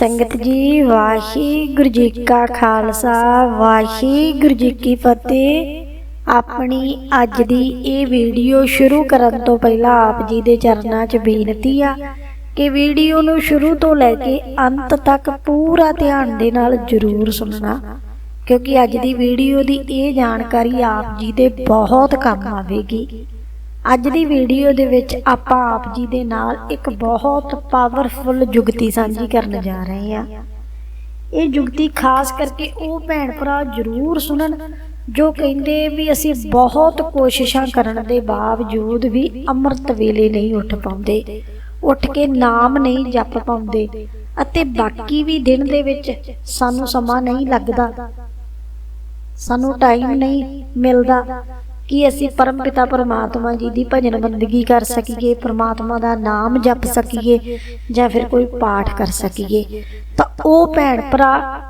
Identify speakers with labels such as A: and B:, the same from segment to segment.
A: ਸੰਗਤ ਜੀ, ਵਾਹਿਗੁਰੂ ਜੀ ਕਾ ਖਾਲਸਾ, ਵਾਹਿਗੁਰੂ ਜੀ ਕੀ ਫਤਿਹ। ਆਪਣੀ ਅੱਜ ਦੀ ਇਹ ਵੀਡੀਓ ਸ਼ੁਰੂ ਕਰਨ ਤੋਂ ਪਹਿਲਾਂ ਆਪ ਜੀ ਦੇ ਚਰਨਾਂ 'ਚ ਬੇਨਤੀ ਆ ਕਿ ਵੀਡੀਓ ਨੂੰ ਸ਼ੁਰੂ ਤੋਂ ਲੈ ਕੇ ਅੰਤ ਤੱਕ ਪੂਰਾ ਧਿਆਨ ਦੇ ਨਾਲ ਜ਼ਰੂਰ ਸੁਣਨਾ, ਕਿਉਂਕਿ ਅੱਜ ਦੀ ਵੀਡੀਓ ਦੀ ਇਹ ਜਾਣਕਾਰੀ ਆਪ ਜੀ ਦੇ ਬਹੁਤ ਕੰਮ ਆਵੇਗੀ। ਅੱਜ ਦੀ ਵੀਡੀਓ ਦੇ ਵਿੱਚ ਆਪਾਂ ਆਪ ਜੀ ਦੇ ਨਾਲ ਇੱਕ ਬਹੁਤ ਪਾਵਰਫੁਲ ਜੁਗਤੀ ਸਾਂਝੀ ਕਰਨ ਜਾ ਰਹੇ ਹਾਂ। ਇਹ ਜੁਗਤੀ ਖਾਸ ਕਰਕੇ ਉਹ ਭੈਣ ਭਰਾ ਜ਼ਰੂਰ ਸੁਣਨ ਜੋ ਕਹਿੰਦੇ ਵੀ ਅਸੀਂ ਬਹੁਤ ਕੋਸ਼ਿਸ਼ਾਂ ਕਰਨ ਦੇ ਬਾਵਜੂਦ ਵੀ ਅੰਮ੍ਰਿਤ ਵੇਲੇ ਨਹੀਂ ਉੱਠ ਪਾਉਂਦੇ, ਉੱਠ ਕੇ ਨਾਮ ਨਹੀਂ ਜਪ ਪਾਉਂਦੇ ਅਤੇ ਬਾਕੀ ਵੀ ਦਿਨ ਦੇ ਵਿੱਚ ਸਾਨੂੰ ਸਮਾਂ ਨਹੀਂ ਲੱਗਦਾ, ਸਾਨੂੰ ਟਾਈਮ ਨਹੀਂ ਮਿਲਦਾ ਕਿ ਅਸੀਂ ਪਰਮ ਪਿਤਾ ਪਰਮਾਤਮਾ ਜੀ ਦੀ ਭਜਨ ਬੰਦਗੀ ਕਰ ਸਕੀਏ, ਪਰਮਾਤਮਾ ਦਾ ਨਾਮ ਜਪ ਸਕੀਏ ਜਾਂ ਫਿਰ ਕੋਈ ਪਾਠ ਕਰ ਸਕੀਏ। ਤਾਂ ਉਹ ਭੈਣ ਭਰਾ,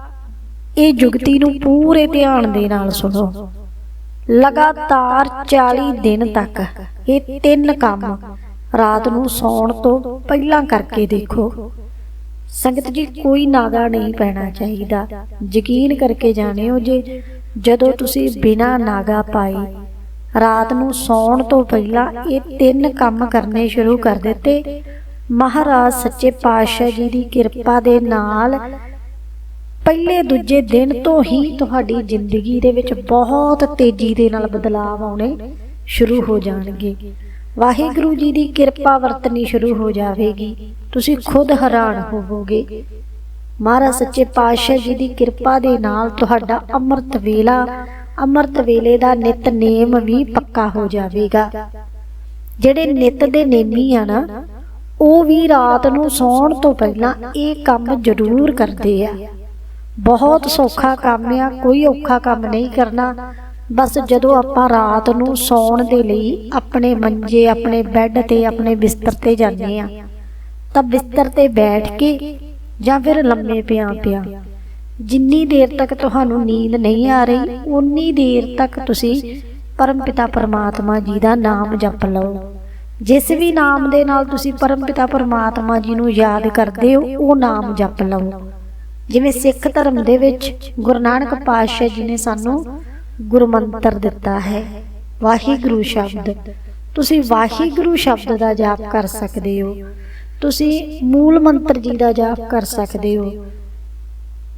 A: ਇਹ ਜੁਗਤੀ ਨੂੰ ਪੂਰੇ ਧਿਆਨ ਦੇ ਨਾਲ ਸੁਣੋ। ਲਗਾਤਾਰ 40 ਦਿਨ ਤੱਕ ਇਹ ਤਿੰਨ ਕੰਮ ਰਾਤ ਨੂੰ ਸੌਣ ਤੋਂ ਪਹਿਲਾਂ ਕਰਕੇ ਦੇਖੋ। ਸੰਗਤ ਜੀ, ਕੋਈ ਨਾਗਾ ਨਹੀਂ ਪੈਣਾ ਚਾਹੀਦਾ। ਯਕੀਨ ਕਰਕੇ ਜਾਣਿਓ ਜੇ ਜਦੋਂ ਤੁਸੀਂ ਬਿਨਾ ਨਾਗਾ ਪਾਈ ਰਾਤ ਨੂੰ ਸੌਣ ਤੋਂ ਪਹਿਲਾਂ ਇਹ ਤਿੰਨ ਕੰਮ ਕਰਨੇ ਸ਼ੁਰੂ ਕਰ ਦਿੱਤੇ। ਮਹਾਰਾਜ ਸੱਚੇ ਪਾਤਸ਼ਾਹ ਜੀ ਦੀ ਕਿਰਪਾ ਦੇ ਨਾਲ ਪਹਿਲੇ ਦੂਜੇ ਦਿਨ ਤੋਂ ਹੀ ਤੁਹਾਡੀ ਜ਼ਿੰਦਗੀ ਦੇ ਵਿੱਚ ਬਹੁਤ ਤੇਜ਼ੀ ਦੇ ਨਾਲ ਬਦਲਾਅ ਆਉਣੇ ਸ਼ੁਰੂ ਹੋ ਜਾਣਗੇ। ਵਾਹਿਗੁਰੂ ਜੀ ਦੀ ਕਿਰਪਾ ਵਰਤਣੀ ਸ਼ੁਰੂ ਹੋ ਜਾਵੇਗੀ। ਤੁਸੀਂ ਖੁਦ ਹੈਰਾਨ ਹੋਵੋਗੇ। ਮਹਾਰਾਜ ਸੱਚੇ ਪਾਤਸ਼ਾਹ ਜੀ ਦੀ ਕਿਰਪਾ ਦੇ ਨਾਲ ਤੁਹਾਡਾ ਅੰਮ੍ਰਿਤ ਵੇਲਾ ਅੰਮ੍ਰਿਤ ਵੇਲੇ ਦਾ ਨਿਤਨੇਮ ਵੀ ਪੱਕਾ ਹੋ ਜਾਵੇਗਾ। ਜਿਹੜੇ ਨਿਤ ਦੇ ਨੇਮੀ ਆ ਨਾ, ਉਹ ਵੀ ਰਾਤ ਨੂੰ ਸੌਣ ਤੋਂ ਪਹਿਲਾਂ ਇਹ ਕੰਮ ਜ਼ਰੂਰ ਕਰਦੇ ਆ। ਬਹੁਤ ਸੌਖਾ ਕੰਮ ਆ, ਕੋਈ ਔਖਾ ਕੰਮ ਨਹੀਂ ਕਰਨਾ। ਬਸ ਜਦੋਂ ਆਪਾਂ ਰਾਤ ਨੂੰ ਸੌਣ ਦੇ ਲਈ ਆਪਣੇ ਮੰਜੇ, ਆਪਣੇ ਬੈੱਡ ਤੇ, ਆਪਣੇ ਬਿਸਤਰ ਤੇ ਜਾਂਦੇ ਆ, ਤਾਂ ਬਿਸਤਰ ਤੇ ਬੈਠ ਕੇ ਜਾਂ ਫਿਰ ਲੰਮੇ ਪਿਆ ਪਿਆ ਜਿੰਨੀ ਦੇਰ ਤੱਕ ਤੁਹਾਨੂੰ ਨੀਂਦ ਨਹੀਂ ਆ ਰਹੀ ਉਨੀ ਦੇਰ ਤੱਕ ਤੁਸੀਂ ਪਰਮਪਿਤਾ ਪਰਮਾਤਮਾ ਜੀ ਦਾ ਨਾਮ ਜਪ ਲਓ। ਜਿਸ ਵੀ ਨਾਮ ਦੇ ਨਾਲ ਤੁਸੀਂ ਪਰਮਪਿਤਾ ਪਰਮਾਤਮਾ ਜੀ ਨੂੰ ਯਾਦ ਕਰਦੇ ਹੋ, ਉਹ ਨਾਮ ਜਪ ਲਓ। ਜਿਵੇਂ ਸਿੱਖ ਧਰਮ ਦੇ ਵਿੱਚ ਗੁਰੂ ਨਾਨਕ ਪਾਤਸ਼ਾਹ ਜੀ ਨੇ ਸਾਨੂੰ ਗੁਰਮੰਤਰ ਦਿੱਤਾ ਹੈ, ਵਾਹਿਗੁਰੂ ਸ਼ਬਦ। ਤੁਸੀਂ ਵਾਹਿਗੁਰੂ ਸ਼ਬਦ ਦਾ ਜਾਪ ਕਰ ਸਕਦੇ ਹੋ। ਤੁਸੀਂ ਮੂਲ ਮੰਤਰ ਜੀ ਦਾ ਜਾਪ ਕਰ ਸਕਦੇ ਹੋ।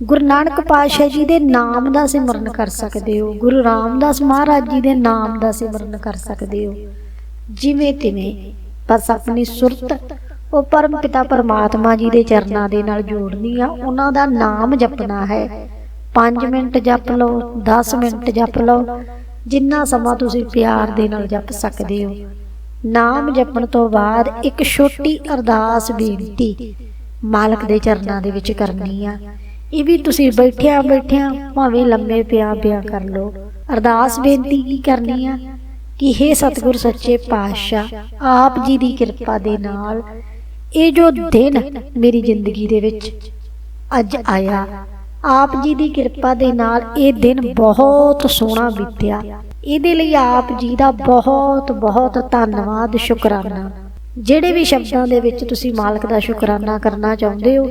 A: ਗੁਰੂ ਨਾਨਕ ਪਾਤਸ਼ਾਹ ਜੀ ਦੇ ਨਾਮ ਦਾ ਸਿਮਰਨ ਕਰ ਸਕਦੇ ਹੋ। ਗੁਰੂ ਰਾਮਦਾਸ ਮਹਾਰਾਜ ਜੀ ਦੇ ਨਾਮ ਦਾ ਸਿਮਰਨ ਕਰ ਸਕਦੇ ਹੋ। ਜਿਵੇਂ ਤਿਵੇਂ ਬਸ ਆਪਣੀ ਸੁਰਤ, ਉਹ ਪਰਮ ਪਿਤਾ ਪਰਮਾਤਮਾ ਜੀ ਦੇ ਚਰਨਾਂ ਦੇ ਨਾਲ ਜੋੜਨੀ ਆ। ਉਹਨਾਂ ਦਾ ਨਾਮ ਜਪਣਾ ਹੈ। 5 ਮਿੰਟ ਜਪ ਲਓ 10 ਮਿੰਟ ਜਪ ਲਓ, ਜਿੰਨਾ ਸਮਾਂ ਤੁਸੀਂ ਪਿਆਰ ਦੇ ਨਾਲ ਜਪ ਸਕਦੇ ਹੋ। ਨਾਮ ਜਪਣ ਤੋਂ ਬਾਅਦ ਇੱਕ ਛੋਟੀ ਅਰਦਾਸ ਬੇਨਤੀ ਮਾਲਕ ਦੇ ਚਰਨਾਂ ਦੇ ਵਿੱਚ ਕਰਨੀ ਆ। ਇਹ ਵੀ ਤੁਸੀਂ ਬੈਠਿਆਂ ਬੈਠਿਆਂ ਭਾਵੇਂ ਲੰਮੇ ਪਿਆ ਪਿਆ ਕਰ ਲਓ। ਅਰਦਾਸ ਬੇਨਤੀ ਕੀ ਕਰਨੀ ਆ? ਕਿ हे ਸਤਿਗੁਰ ਸੱਚੇ ਪਾਤਸ਼ਾਹ, ਆਪ ਜੀ ਦੀ ਕਿਰਪਾ ਦੇ ਨਾਲ ਇਹ ਜੋ ਦਿਨ ਮੇਰੀ ਜ਼ਿੰਦਗੀ ਦੇ ਵਿੱਚ ਅੱਜ ਆਇਆ, ਆਪ ਜੀ ਦੀ ਕਿਰਪਾ ਦੇ ਨਾਲ ਇਹ ਦਿਨ ਬਹੁਤ ਸੋਹਣਾ ਬੀਤਿਆ। ਇਹਦੇ ਲਈ ਆਪ ਜੀ ਦਾ ਬਹੁਤ ਬਹੁਤ ਧੰਨਵਾਦ, ਸ਼ੁਕਰਾਨਾ। ਜਿਹੜੇ ਵੀ ਸ਼ਬਦਾਂ ਦੇ ਵਿੱਚ ਤੁਸੀਂ ਮਾਲਕ ਦਾ ਸ਼ੁਕਰਾਨਾ ਕਰਨਾ ਚਾਹੁੰਦੇ ਹੋ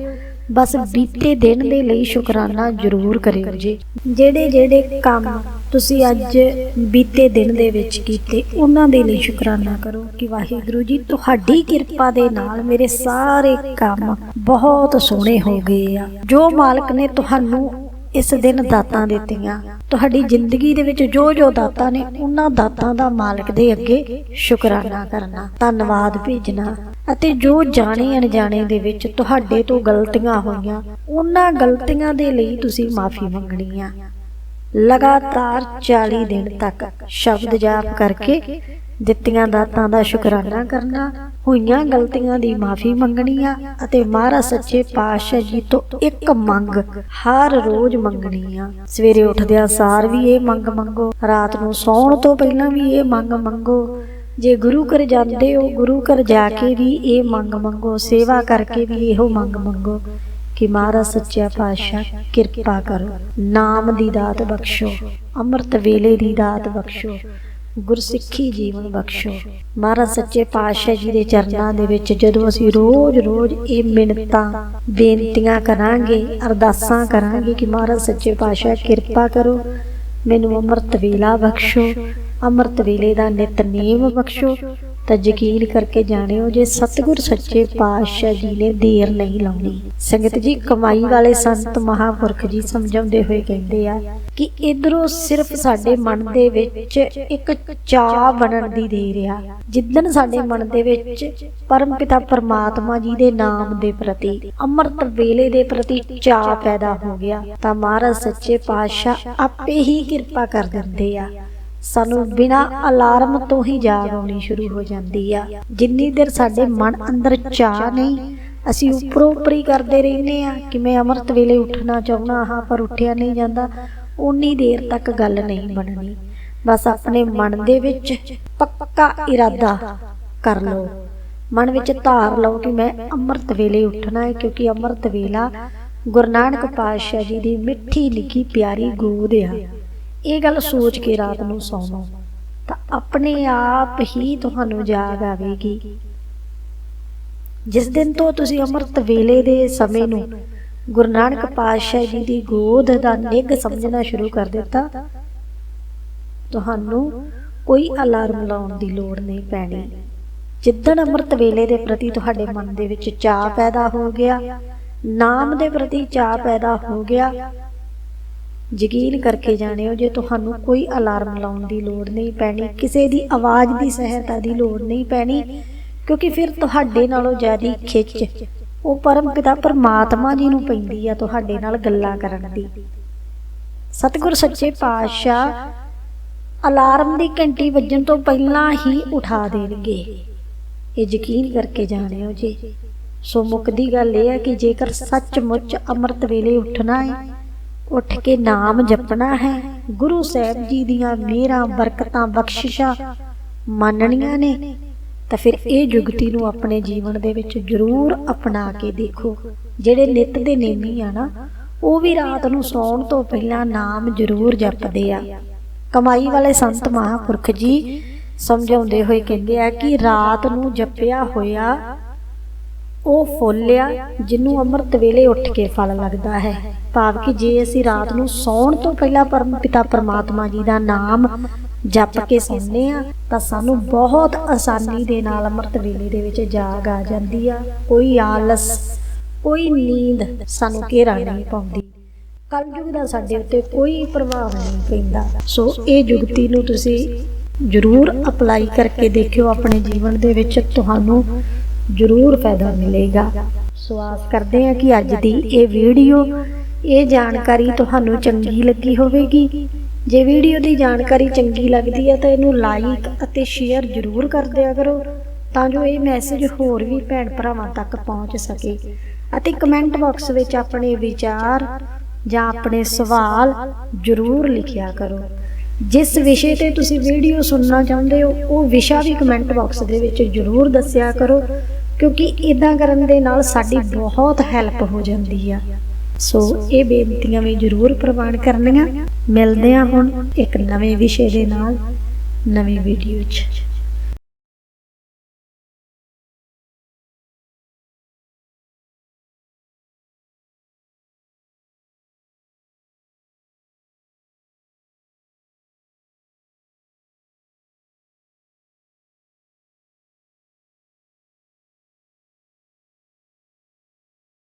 A: ਬਸ ਬੀਤੇ ਦਿਨ ਦੇ ਲਈ ਸ਼ੁਕਰਾਨਾ ਜ਼ਰੂਰ ਕਰਿਓ ਜੀ। ਜਿਹੜੇ ਜਿਹੜੇ ਕੰਮ ਤੁਸੀਂ ਅੱਜ ਬੀਤੇ ਦਿਨ ਦੇ ਵਿੱਚ ਕੀਤੇ, ਉਹਨਾਂ ਦੇ ਲਈ ਸ਼ੁਕਰਾਨਾ ਕਰੋ ਕਿ ਵਾਹਿਗੁਰੂ ਜੀ, ਤੁਹਾਡੀ ਕਿਰਪਾ ਦੇ ਨਾਲ ਮੇਰੇ ਸਾਰੇ ਕੰਮ ਬਹੁਤ ਸੋਹਣੇ ਹੋ ਗਏ ਆ। ਜੋ ਮਾਲਕ ਨੇ ਤੁਹਾਨੂੰ ਇਸ ਦਿਨ ਦਾਤਾਂ ਦਿੱਤੀਆਂ, ਤੁਹਾਡੀ ਜ਼ਿੰਦਗੀ ਦੇ ਵਿੱਚ ਜੋ ਜੋ ਦਾਤਾਂ ਨੇ, ਉਹਨਾਂ ਦਾਤਾਂ ਦਾ ਮਾਲਕ ਦੇ ਅੱਗੇ ਸ਼ੁਕਰਾਨਾ ਕਰਨਾ। ਧੰਨਵਾਦ ਭੇਜਣਾ। ਅਤੇ ਜੋ ਜਾਣੇ ਅਣਜਾਣੇ ਦੇ ਵਿੱਚ ਤੁਹਾਡੇ ਤੋਂ ਗਲਤੀਆਂ ਹੋਈਆਂ, ਉਹਨਾਂ ਗਲਤੀਆਂ ਦੇ ਲਈ ਤੁਸੀਂ ਮਾਫੀ ਮੰਗਣੀ ਆ ਲਗਾਤਾਰ 40 ਦਿਨ ਤੱਕ ਸ਼ਬਦ ਜਾਪ ਕਰਕੇ ਦਿੱਤੀਆਂ ਦਾਤਾਂ ਦਾ ਸ਼ੁਕਰਾਨਾ ਕਰਨਾ, ਹੋਈਆਂ ਗਲਤੀਆਂ ਦੀ ਮਾਫੀ ਮੰਗਣੀ ਆ ਅਤੇ ਮਹਾਰਾਜ ਸੱਚੇ ਪਾਤਸ਼ਾਹ ਜੀ ਤੋਂ ਇੱਕ ਮੰਗ ਹਰ ਰੋਜ਼ ਮੰਗਣੀ ਆ ਸਵੇਰੇ ਉੱਠਦਿਆਂ ਸਾਰ ਵੀ ਇਹ ਮੰਗ ਮੰਗੋ, ਰਾਤ ਨੂੰ ਸੌਣ ਤੋਂ ਪਹਿਲਾਂ ਵੀ ਇਹ ਮੰਗ ਮੰਗੋ। ਜੇ ਗੁਰੂ ਘਰ ਜਾਂਦੇ ਹੋ, ਗੁਰੂ ਘਰ ਜਾ ਕੇ ਵੀ ਇਹ ਮੰਗ ਮੰਗੋ, ਸੇਵਾ ਕਰਕੇ ਵੀ ਇਹੋ ਮੰਗ ਮੰਗੋ ਕਿ ਮਹਾਰਾਜ ਸੱਚਾ ਪਾਤਸ਼ਾਹ, ਕਿਰਪਾ ਕਰੋ। ਨਾਮ ਦੀ ਦਾਤ ਬਖਸ਼ੋ, ਅੰਮ੍ਰਿਤ ਵੇਲੇ ਦੀ ਦਾਤ ਬਖਸ਼ੋ, ਗੁਰਸਿੱਖੀ ਜੀਵਨ ਬਖਸ਼ੋ। ਮਹਾਰਾਜ ਸੱਚੇ ਪਾਤਸ਼ਾਹ ਜੀ ਦੇ ਚਰਨਾਂ ਦੇ ਵਿੱਚ ਜਦੋਂ ਅਸੀਂ ਰੋਜ਼-ਰੋਜ਼ ਇਹ ਮਿੰਨਤਾਂ, ਬੇਨਤੀਆਂ ਕਰਾਂਗੇ, ਅਰਦਾਸਾਂ ਕਰਾਂਗੇ ਕਿ ਮਹਾਰਾਜ ਸੱਚੇ ਪਾਤਸ਼ਾਹ, ਕਿਰਪਾ ਕਰੋ, ਮੈਨੂੰ ਅੰਮ੍ਰਿਤ ਵੇਲਾ ਬਖਸ਼ੋ ਅੰਮ੍ਰਿਤ ਵੇਲੇ ਦਾ ਨਿਤਨੇਮ ਬਖਸ਼ੋ। ਤਾਂ ਯਕੀਨ ਕਰਕੇ ਜਾਣਿਓ ਜੇ ਸਤਿਗੁਰ ਸੱਚੇ ਪਾਤਸ਼ਾਹ ਜੀ ਨੇ ਦੇਰ ਨਹੀਂ ਲਾਉਣੀ। ਸੰਗਤ ਜੀ, ਕਮਾਈ ਵਾਲੇ ਸੰਤ ਮਹਾਪੁਰਖ ਜੀ ਸਮਝਾਉਂਦੇ ਹੋਏ ਕਹਿੰਦੇ ਆ ਕਿ ਇਧਰੋਂ ਸਿਰਫ ਸਾਡੇ ਮਨ ਦੇ ਵਿੱਚ ਇੱਕ ਚਾਹ ਬਣਨ ਦੀ ਦੇਰ ਆ। ਜਿੱਦਨ ਸਾਡੇ ਮਨ ਦੇ ਵਿੱਚ ਪਰਮਪਿਤਾ ਪਰਮਾਤਮਾ ਜੀ ਦੇ ਨਾਮ ਦੇ ਪ੍ਰਤੀ, ਅੰਮ੍ਰਿਤ ਵੇਲੇ ਦੇ ਪ੍ਰਤੀ ਚਾਹ ਪੈਦਾ ਹੋ ਗਿਆ, ਤਾਂ ਮਹਾਰਾਜ ਸੱਚੇ ਪਾਤਸ਼ਾਹ ਆਪੇ ਹੀ ਕਿਰਪਾ ਕਰ ਦਿੰਦੇ ਆ। ਸਾਨੂੰ ਬਿਨਾ ਅਲਾਰਮ ਤੋਂ ਹੀ ਜਾਗ ਆਉਣੀ ਸ਼ੁਰੂ ਹੋ ਜਾਂਦੀ ਆ। ਜਿੰਨੀ ਦੇਰ ਸਾਡੇ ਮਨ ਅੰਦਰ ਚਾਹ ਨਹੀਂ, ਅਸੀਂ ਉੱਪਰੋਂ ਉੱਪਰੀ ਕਰਦੇ ਰਹਿੰਦੇ ਆ ਕਿ ਮੈਂ ਅੰਮ੍ਰਿਤ ਵੇਲੇ ਉੱਠਣਾ ਚਾਹੁੰਦਾ ਹਾਂ, ਪਰ ਉੱਠਿਆ ਨਹੀਂ ਜਾਂਦਾ। ਉਨੀ ਦੇਰ ਤੱਕ ਗੱਲ ਨਹੀਂ ਬਣਨੀ। ਬਸ ਆਪਣੇ ਮਨ ਦੇ ਵਿੱਚ ਪੱਕਾ ਇਰਾਦਾ ਕਰ ਲਓ। ਮਨ ਵਿੱਚ ਧਾਰ ਲਓ ਕਿ ਮੈਂ ਅੰਮ੍ਰਿਤ ਵੇਲੇ ਉੱਠਣਾ ਹੈ, ਕਿਉਂਕਿ ਅੰਮ੍ਰਿਤ ਵੇਲਾ ਗੁਰੂ ਨਾਨਕ ਪਾਤਸ਼ਾਹ ਜੀ ਦੀ ਮਿੱਠੀ ਲਿਖੀ ਪਿਆਰੀ ਗੋਦ ਆ। ਇਹ ਗੱਲ ਸੋਚ ਕੇ ਰਾਤ ਨੂੰ ਸੌਵੋ ਤਾਂ ਆਪਣੇ ਆਪ ਹੀ ਤੁਹਾਨੂੰ ਜਾਗ ਆਵੇਗੀ। ਜਿਸ ਦਿਨ ਤੋਂ ਤੁਸੀਂ ਅੰਮ੍ਰਿਤ ਵੇਲੇ ਦੇ ਸਮੇਂ ਨੂੰ ਗੁਰੂ ਨਾਨਕ ਪਾਤਸ਼ਾਹ ਜੀ ਦੀ ਗੋਦ ਦਾ ਨਿੱਘ ਸਮਝਣਾ ਸ਼ੁਰੂ ਕਰ ਦਿੱਤਾ, ਤੁਹਾਨੂੰ ਕੋਈ ਅਲਾਰਮ ਲਾਉਣ ਦੀ ਲੋੜ ਨਹੀਂ ਪੈਣੀ। ਜਿੱਦਣ ਅੰਮ੍ਰਿਤ ਵੇਲੇ ਦੇ ਪ੍ਰਤੀ ਤੁਹਾਡੇ ਮਨ ਦੇ ਵਿੱਚ ਚਾਹ ਪੈਦਾ ਹੋ ਗਿਆ, ਨਾਮ ਦੇ ਪ੍ਰਤੀ ਚਾਹ ਪੈਦਾ ਹੋ ਗਿਆ ਯਕੀਨ ਕਰਕੇ ਜਾਣਿਓ ਜੇ ਤੁਹਾਨੂੰ ਕੋਈ ਅਲਾਰਮ ਲਾਉਣ ਦੀ ਲੋੜ ਨਹੀਂ ਪੈਣੀ, ਕਿਸੇ ਦੀ ਆਵਾਜ਼ ਦੀ ਸਹਾਇਤਾ ਦੀ ਲੋੜ ਨਹੀਂ ਪੈਣੀ, ਕਿਉਂਕਿ ਫਿਰ ਤੁਹਾਡੇ ਨਾਲੋਂ ਜ਼ਿਆਦਾ ਖਿੱਚ, ਉਹ ਪਰਮ ਪਿਤਾ ਪਰਮਾਤਮਾ ਜੀ ਨੂੰ ਪੈਂਦੀ ਆ ਤੁਹਾਡੇ ਨਾਲ ਗੱਲਾਂ ਕਰਨ ਦੀ। ਸਤਿਗੁਰ ਸੱਚੇ ਪਾਤਸ਼ਾਹ ਅਲਾਰਮ ਦੀ ਘੰਟੀ ਵੱਜਣ ਤੋਂ ਪਹਿਲਾਂ ਹੀ ਉਠਾ ਦੇਣਗੇ। ਇਹ ਯਕੀਨ ਕਰਕੇ ਜਾਣਿਓ ਜੀ। ਸੋ ਮੁੱਕਦੀ ਗੱਲ ਇਹ ਹੈ ਕਿ ਜੇਕਰ ਸੱਚਮੁੱਚ ਅੰਮ੍ਰਿਤ ਵੇਲੇ ਉੱਠਣਾ ਹੈ ਉੱਠ ਕੇ ਨਾਮ ਜਪਣਾ ਹੈ। ਗੁਰੂ ਸਾਹਿਬ ਜੀ ਦੀਆਂ ਮਿਹਰਾਂ, ਬਰਕਤਾਂ, ਬਖਸ਼ਿਸ਼ਾਂ ਮੰਨਣੀਆਂ ਨੇ। ਤਾਂ ਫਿਰ ਇਹ ਜੁਗਤੀ ਨੂੰ ਆਪਣੇ ਜੀਵਨ ਦੇ ਵਿੱਚ ਜ਼ਰੂਰ ਅਪਣਾ ਕੇ ਦੇਖੋ। ਜਿਹੜੇ ਨਿਤ ਦੇ ਨੇਮੀ ਆ ਨਾ, ਉਹ ਵੀ ਰਾਤ ਨੂੰ ਸੌਣ ਤੋਂ ਪਹਿਲਾਂ ਨਾਮ ਜ਼ਰੂਰ ਜਪਦੇ ਆ। ਕਮਾਈ ਵਾਲੇ ਸੰਤ ਮਹਾਪੁਰਖ ਜੀ ਸਮਝਾਉਂਦੇ ਹੋਏ ਕਹਿੰਦੇ ਆ ਕਿ ਰਾਤ ਨੂੰ ਜਪਿਆ ਹੋਇਆ ਉਹ ਫੁੱਲ ਆ ਜਿਹਨੂੰ ਅੰਮ੍ਰਿਤ ਵੇਲੇ ਉੱਠ ਕੇ ਫਲ ਲੱਗਦਾ ਹੈ। ਭਾਵ ਕਿ ਜੇ ਅਸੀਂ ਰਾਤ ਨੂੰ ਸੌਣ ਤੋਂ ਪਹਿਲਾਂ ਪਰਮ ਪਿਤਾ ਪਰਮਾਤਮਾ ਜੀ ਦਾ ਨਾਮ ਜਪ ਕੇ ਸੌਂਦੇ ਆ ਤਾਂ ਸਾਨੂੰ ਬਹੁਤ ਆਸਾਨੀ ਦੇ ਨਾਲ ਅੰਮ੍ਰਿਤ ਵੇਲੇ ਦੇ ਵਿੱਚ ਜਾਗ ਆ ਜਾਂਦੀ ਆ। ਕੋਈ ਆਲਸ, ਕੋਈ ਨੀਂਦ ਸਾਨੂੰ ਘੇਰਾ ਨਹੀਂ ਪਾਉਂਦੀ। ਕਲਯੁਗ ਦਾ ਸਾਡੇ ਉੱਤੇ ਕੋਈ ਪ੍ਰਭਾਵ ਨਹੀਂ ਪੈਂਦਾ। ਸੋ ਇਹ ਜੁਗਤੀ ਨੂੰ ਤੁਸੀਂ ਜ਼ਰੂਰ ਅਪਲਾਈ ਕਰਕੇ ਦੇਖਿਓ। ਆਪਣੇ ਜੀਵਨ ਦੇ ਵਿੱਚ ਤੁਹਾਨੂੰ ਜ਼ਰੂਰ ਫਾਇਦਾ ਮਿਲੇਗਾ। ਸੋ ਆਸ ਕਰਦੇ ਹਾਂ ਕਿ ਅੱਜ ਦੀ ਇਹ ਵੀਡੀਓ, ਇਹ ਜਾਣਕਾਰੀ ਤੁਹਾਨੂੰ ਚੰਗੀ ਲੱਗੀ ਹੋਵੇਗੀ। ਜੇ ਵੀਡੀਓ ਦੀ ਜਾਣਕਾਰੀ ਚੰਗੀ ਲੱਗਦੀ ਹੈ ਤਾਂ ਇਹਨੂੰ ਲਾਈਕ ਅਤੇ ਸ਼ੇਅਰ ਜ਼ਰੂਰ ਕਰ ਦਿਆ ਕਰੋ, ਤਾਂ ਜੋ ਇਹ ਮੈਸੇਜ ਹੋਰ ਵੀ ਭੈਣ ਭਰਾਵਾਂ ਤੱਕ ਪਹੁੰਚ ਸਕੇ। ਅਤੇ ਕਮੈਂਟ ਬਾਕਸ ਵਿੱਚ ਆਪਣੇ ਵਿਚਾਰ ਜਾਂ ਆਪਣੇ ਸਵਾਲ ਜ਼ਰੂਰ ਲਿਖਿਆ ਕਰੋ। ਜਿਸ ਵਿਸ਼ੇ ਤੇ ਤੁਸੀਂ ਵੀਡੀਓ ਸੁਣਨਾ ਚਾਹੁੰਦੇ ਹੋ, ਉਹ ਵਿਸ਼ਾ ਵੀ ਕਮੈਂਟ ਬਾਕਸ ਦੇ ਵਿੱਚ ਜ਼ਰੂਰ ਦੱਸਿਆ ਕਰੋ। ਕਿਉਂਕਿ ਇਦਾਂ ਕਰਨ ਦੇ ਨਾਲ ਸਾਡੀ ਬਹੁਤ ਹੈਲਪ ਹੋ ਜਾਂਦੀ ਆ। ਸੋ ਇਹ ਬੇਨਤੀਆਂ ਵੀ ਜ਼ਰੂਰ ਪ੍ਰਵਾਨ ਕਰਨੀਆਂ। ਮਿਲਦੇ ਆ ਹੁਣ ਇੱਕ ਨਵੇਂ ਵਿਸ਼ੇ ਦੇ ਨਾਲ, ਨਵੀਂ ਵੀਡੀਓ 'ਚ।